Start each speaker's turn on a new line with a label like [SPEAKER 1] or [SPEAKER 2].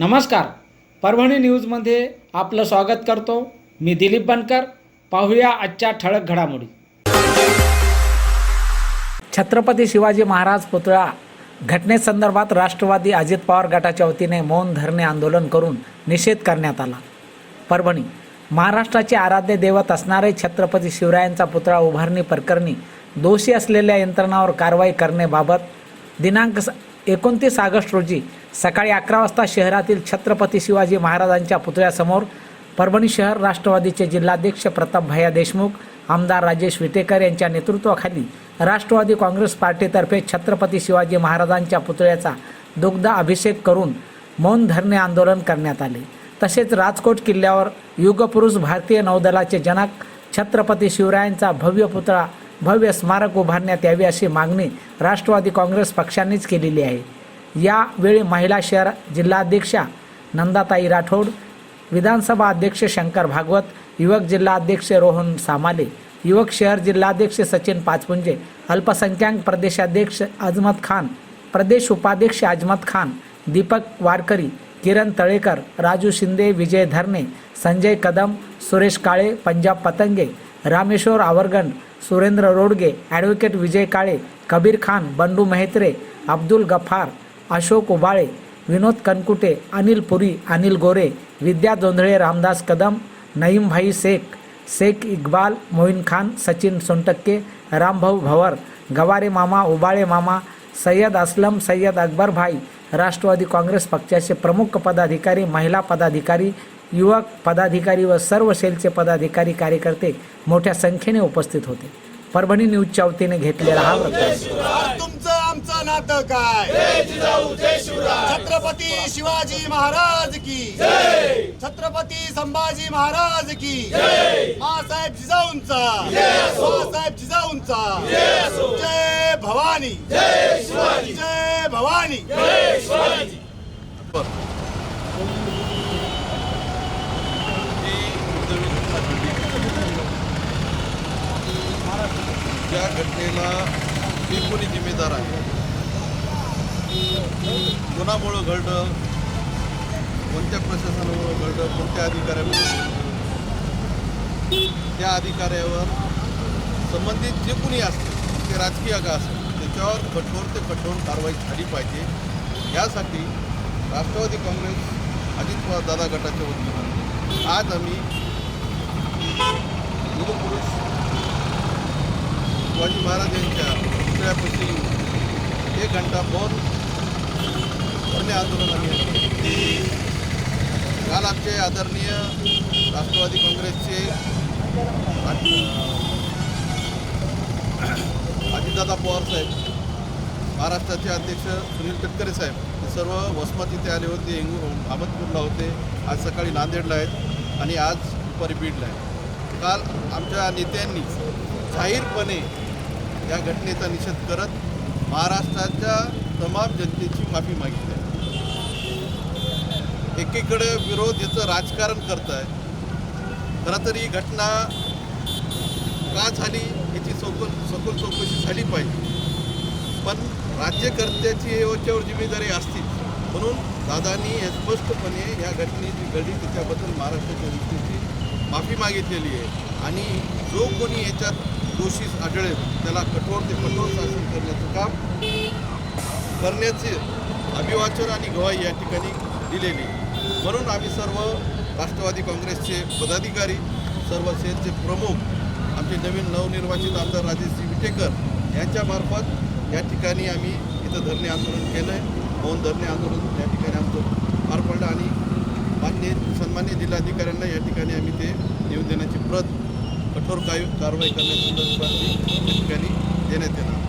[SPEAKER 1] नमस्कार. परभणी न्यूजमध्ये आपलं स्वागत करतो. मी दिलीप बनकर. पाहूया आजच्या ठळक घडामोडी. छत्रपती शिवाजी महाराज पुतळा घटनेसंदर्भात राष्ट्रवादी अजित पवार गटाच्या वतीने मौन धरणे आंदोलन करून निषेध करण्यात आला. परभणी महाराष्ट्राचे आराध्य दैवत असणारे छत्रपती शिवरायांचा पुतळा उभारणी प्रकरणी दोषी असलेल्या यंत्रणावर कारवाई करण्याबाबत दिनांक स एकोणतीस ऑगस्ट रोजी सकाळी अकरा वाजता शहरातील छत्रपती शिवाजी महाराजांच्या पुतळ्यासमोर परभणी शहर राष्ट्रवादीचे जिल्हाध्यक्ष प्रताप भैया देशमुख आमदार राजेश विटेकर यांच्या नेतृत्वाखाली राष्ट्रवादी काँग्रेस पार्टीतर्फे छत्रपती शिवाजी महाराजांच्या पुतळ्याचा दुग्ध अभिषेक करून मौन धरणे आंदोलन करण्यात आले. तसेच राजकोट किल्ल्यावर युगपुरुष भारतीय नौदलाचे जनक छत्रपती शिवरायांचा भव्य पुतळा भव्य स्मारक उभारण्यात यावे अशी मागणी राष्ट्रवादी काँग्रेस पक्षानेच केलेली आहे. यावेळी महिला शहर जिल्हाध्यक्षा नंदाताई राठोड विधानसभा अध्यक्ष शंकर भागवत युवक जिल्हाध्यक्ष रोहन सामाले युवक शहर जिल्हाध्यक्ष सचिन पाचपुंजे अल्पसंख्याक प्रदेशाध्यक्ष अजमत खान प्रदेश उपाध्यक्ष अजमत खान दीपक वारकरी किरण तळेकर राजू शिंदे विजय धरणे संजय कदम सुरेश काळे पंजाब पतंगे रामेश्वर आवरगण सुरेंद्र रोडगे ॲडव्होकेट विजय काळे कबीर खान बंडू मेहत्रे अब्दुल गफार अशोक उबाळे विनोद कनकुटे अनिल पुरी अनिल गोरे विद्या जोंधळे रामदास कदम नईमभाई शेख शेख इक्बाल मोईन खान सचिन सोनटक्के रामभाऊ भवर गवारे मामा उबाळे मामा सय्यद असलम सय्यद अकबर भाई राष्ट्रवादी काँग्रेस पक्षाचे प्रमुख पदाधिकारी महिला पदाधिकारी युवक पदाधिकारी व सर्व सेलचे पदाधिकारी कार्यकर्ते मोठ्या संख्येने उपस्थित होते. परभणी न्यूजच्या वतीने घेतलेला हा वृत्तांत.
[SPEAKER 2] तुमचं आमचं नातं काय? छत्रपती शिवाजी महाराज की? छत्रपती संभाजी महाराज की? मासाहेब जिजाऊंचा? मासाहेब जिजाऊंचा? जय भवानी? जय भवानी
[SPEAKER 3] ज्या घटनेला ही कोणी जिम्मेदार आहे. कोणामुळं घडलं कोणत्या प्रशासनामुळं घडलं कोणत्या अधिकाऱ्यामुळे त्या अधिकाऱ्यावर संबंधित जे कोणी असतील ते राजकीय का असेल त्याच्यावर कठोर ते कठोर कारवाई झाली पाहिजे. यासाठी राष्ट्रवादी काँग्रेस अजित पवार दादा गटाच्या वतीनं आज आम्ही युगपुरुष शिवाजी महाराज यांच्या पुतळ्यापाशी एक घंटा मौन धरणे आंदोलन आम्ही काल आमचे आदरणीय राष्ट्रवादी काँग्रेसचे अजितदादा पवार साहेब महाराष्ट्राचे अध्यक्ष सुनील तटकरे साहेब हे सर्व वसमत इथे आले होते इंगू अहमदपूरला होते. आज सकाळी नांदेडला आहेत आणि आज दुपारी बीडला आहेत. काल आमच्या नेत्यांनी जाहीरपणे या घटनेचा निषेध करत महाराष्ट्राच्या तमाम जनतेची माफी मागितली आहे. एकीकडे विरोध याचं राजकारण करत आहे खरं तर ही घटना का झाली याची सखोल सखोल चौकशी झाली पाहिजे. पण राज्यकर्त्याची याच्यावर जिम्मेदारी असतील म्हणून दादांनी हे स्पष्टपणे या घटनेची घडली त्याच्याबद्दल महाराष्ट्राच्या जनतेची माफी मागितलेली आहे. आणि जो कोणी याच्यात दोषी आढळेल. त्याला कठोर ते कठोर शासन करण्याचं काम करण्याचे अभिवाचन आणि गवाही या ठिकाणी दिलेली म्हणून आम्ही सर्व राष्ट्रवादी काँग्रेसचे पदाधिकारी सर्व सेलचे प्रमुख आमचे नवीन नवनिर्वाचित आमदार राजेशजी विटेकर यांच्यामार्फत या ठिकाणी आम्ही इथं धरणे आंदोलन केलं आहे मौन धरणे आंदोलन या ठिकाणी आमचं पार पडलं आणि मान्य सन्मान्य जिल्हाधिकाऱ्यांना या ठिकाणी आम्ही ते देऊन देण्याची प्रत कठोर काय कारवाई करण्यासंदर्भात ठिकाणी देण्यात येणार.